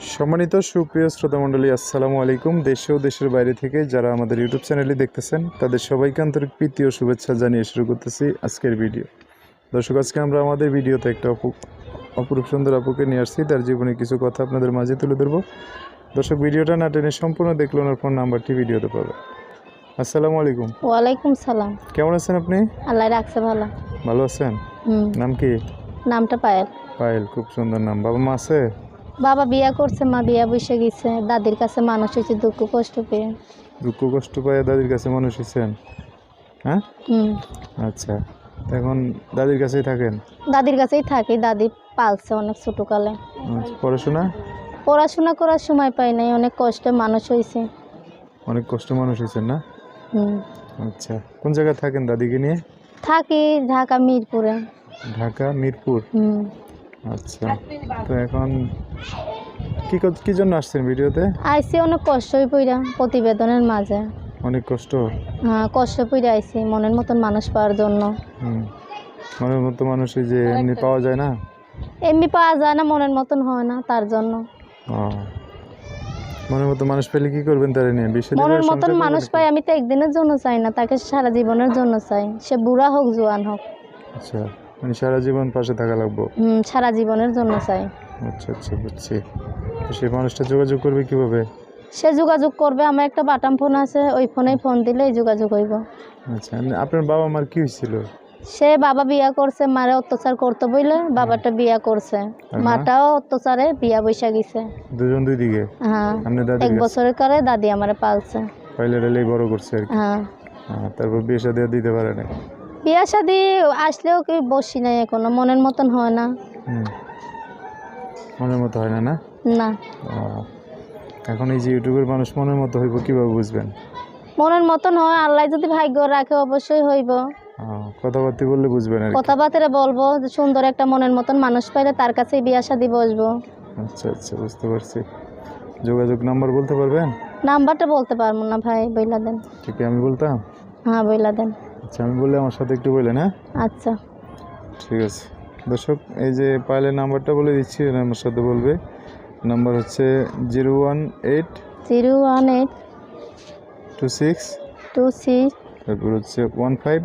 সম্মানিত সুপ্রিয় শ্রোতা মণ্ডলী আসসালামু আলাইকুম। দেশে ও দেশের বাইরে থেকে যারা আমাদের ইউটিউব চ্যানেলে দেখতেছেন তাদের সবাইকে আন্তরিক প্রীতি ও শুভেচ্ছা জানিয়ে শুরু করতেছি আজকের ভিডিও। দর্শক আজকে আমরা আমাদের ভিডিওতে একটা অপু অপরূপ সুন্দর আপুকে নিয়ে আসছি। তার জীবনে কিছু কথা আপনাদের মাঝে তুলে ধরবো। দর্শক ভিডিওটা না টেনে সম্পূর্ণ দেখলে ওনার ফোন নাম্বারটি ভিডিওতে পাবে। আসসালামু আলাইকুম। ওয়ালাইকুম সালাম। কেমন আছেন আপনি? আল্লাহ রাখছে ভালো। ভালো আছেন? নাম কি? নামটা পায়েল। পায়েল খুব সুন্দর নাম। বাবা মা আছে? বাবা বিয়া করছে মা বিয়া বসে গেছে। দাদির কাছে মানুষ হয়েছে দুঃখ কষ্ট পেয়ে। দুঃখ কষ্ট পায় দাদির কাছে মানুষ হয়েছেন? হ্যাঁ? আচ্ছা। এখন দাদির কাছেই থাকেন? দাদির কাছেই থাকি। দাদি পালছে অনেক ছোটকালে। আচ্ছা, পড়াশোনা? পড়াশোনা করার সময় পাই নাই। অনেক কষ্টে মানুষ হয়েছে। অনেক কষ্ট মানুষ হয়েছেন না? হুম। আচ্ছা। কোন জায়গায় থাকেন দাদিকে নিয়ে? থাকি ঢাকা মিরপুরে। ঢাকা মিরপুর? হুম। আচ্ছা। তো এখন কি কি জন্য আসছেন ভিডিওতে? আইসি অনেক কষ্টই পইরা প্রতিবেদনের মাঝে। অনেক কষ্ট? হ্যাঁ কষ্ট পইরা আইসি মনের মতন মানুষ পাওয়ার জন্য। মনের মতো মানুষ যে এমনি পাওয়া যায় না? এমনি পাওয়া যায় না মনের মতন হয় না তার জন্য। মনের মতো মানুষ পেলে কি করবেন তারা নিয়ে? বিশ্ব মনের মতন মানুষ পাই আমি তো একদিনের জন্য চাই না তাকে সারা জীবনের জন্য চাই। সে বুড়া হোক জোয়ান হোক। আচ্ছা। মানে সারা জীবন পাশে থাকা লাগবো? হুম, সারা জীবনের জন্য চাই। আচ্ছা আচ্ছা বুঝছি। তো সেই মানুষটা যোগাযোগ করবে কীভাবে? সে যোগাযোগ করবে আমার একটা বাটাম ফোন আছে ওই ফোনেই ফোন দিলেই যোগাযোগ হইব। আচ্ছা এমনি আপনার বাবা মার কি হয়েছিল সে বাবা বিয়া করছে মারে অত্যাচার করতে বইলে বাবাটা বিয়া করছে। মা? মাটাও অত্যাচারে বিয়া বৈশা গেছে। দুজন দুই দিকে? হ্যাঁ আপনি এক বছরের করে দাদি আমারে পালছে। পাইলে রেলেই বড় করছে আর কি। হ্যাঁ। হ্যাঁ, তারপর বিয়ে আর দিতে পারে না বিয়া শাদি আসলেও কি বসি নাই এখনও মনের মতন হয় না। মনের মতো হয় না না? না। এখন এই যে ইউটিউবের মানুষ মনের মতো হইব কীভাবে বুঝবেন? মনের মতন হয় আল্লাহ যদি ভাগ্য রাখে অবশ্যই হইব। কথাবার্তা বললে বুঝবেন আর। কথাবার্তা বলব যে সুন্দর একটা মনের মতন মানুষ পাইলে তার কাছেই বিয়া শাদি বসবো। আচ্ছা আচ্ছা বুঝতে পারছি। যোগাযোগ নাম্বার বলতে পারবেন? নাম্বারটা বলতে পারব না ভাই বইলা দেন। ঠিক আমি বলতাম? হ্যাঁ বইলা দেন। আচ্ছা আমি বললে আমার সাথে একটু বললেন হ্যাঁ? আচ্ছা। ঠিক আছে। দর্শক এই যে পাইলের নাম্বারটা বলে দিচ্ছি আমার সাথে বলবে। নাম্বার হচ্ছে zero one eight zero one eight two six two six তারপর হচ্ছে one five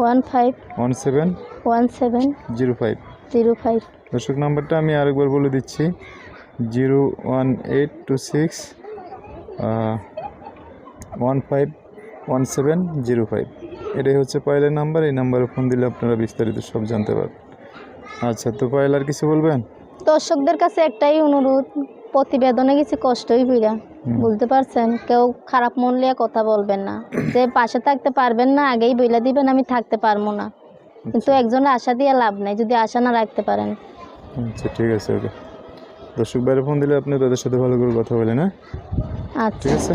one five one seven one seven zero five. Zero five. দর্শক নাম্বারটা আমি আরেকবার বলে দিচ্ছি। Zero one eight two six one five one seven zero five. এটাই হচ্ছে পায়েলের নাম্বার এই নাম্বারে ফোন দিলে আপনারা বিস্তারিত সব জানতে পারবেন। আচ্ছা তো পায়েল আর কিছু বলবেন? দর্শকদের কাছে একটাই অনুরোধ প্রতিবেদনে কিছু কষ্টই হইরা। বুঝতে পারছেন? কেউ খারাপ মন লিয়ে কথা বলবেন না। যে পাশে থাকতে পারবেন না আগেই বইলা দিবেন আমি থাকতে পারব না। কিন্তু একজনের আশা দিয়ে লাভ নাই যদি আশা না রাখতে পারেন। আচ্ছা ঠিক আছে ওকে। দর্শক বাইরে ফোন দিলে আপনি তাদের সাথে ভালো করে কথা বলেন হ্যাঁ? আচ্ছা। ঠিক আছে?